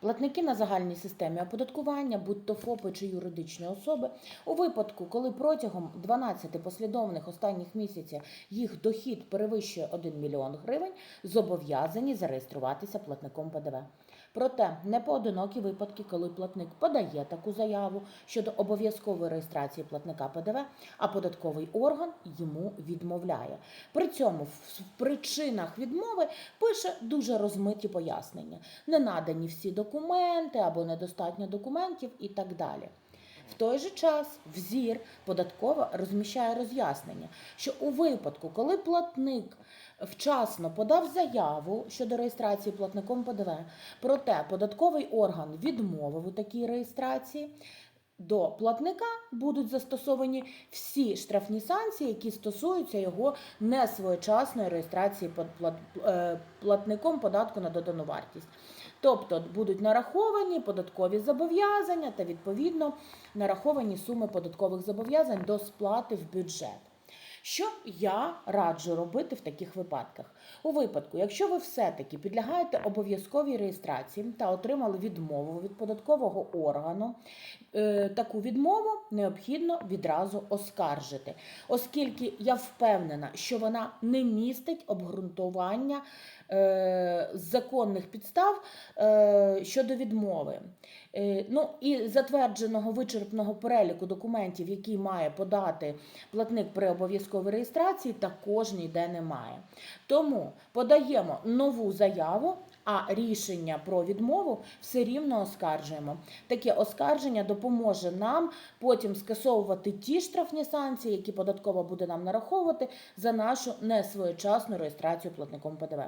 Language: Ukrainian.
Платники на загальній системі оподаткування, будь то ФОПи чи юридичні особи, у випадку, коли протягом 12 послідовних останніх місяців їх дохід перевищує 1 мільйон гривень, зобов'язані зареєструватися платником ПДВ. Проте непоодинокі випадки, коли платник подає таку заяву щодо обов'язкової реєстрації платника ПДВ, а податковий орган йому відмовляє. При цьому в причинах відмови пише дуже розмиті пояснення: не надані всі документи або недостатньо документів і так далі. В той же час взір податкова розміщає роз'яснення, що у випадку, коли платник вчасно подав заяву щодо реєстрації платником ПДВ, проте податковий орган відмовив у такій реєстрації. До платника будуть застосовані всі штрафні санкції, які стосуються його несвоєчасної реєстрації е, платником податку на додану вартість. Тобто будуть нараховані податкові зобов'язання та відповідно нараховані суми податкових зобов'язань до сплати в бюджет. Що я раджу робити в таких випадках? У випадку, якщо ви все-таки підлягаєте обов'язковій реєстрації та отримали відмову від податкового органу, е, таку відмову необхідно відразу оскаржити, оскільки я впевнена, що вона не містить обґрунтування е, законних підстав е, щодо відмови. Ну і затвердженого вичерпного переліку документів, які має подати платник при обов'язковій реєстрації, також ніде немає. Тому подаємо нову заяву. А рішення про відмову все рівно оскаржуємо. Таке оскарження допоможе нам потім скасовувати ті штрафні санкції, які податкова буде нам нараховувати за нашу несвоєчасну реєстрацію платником ПДВ.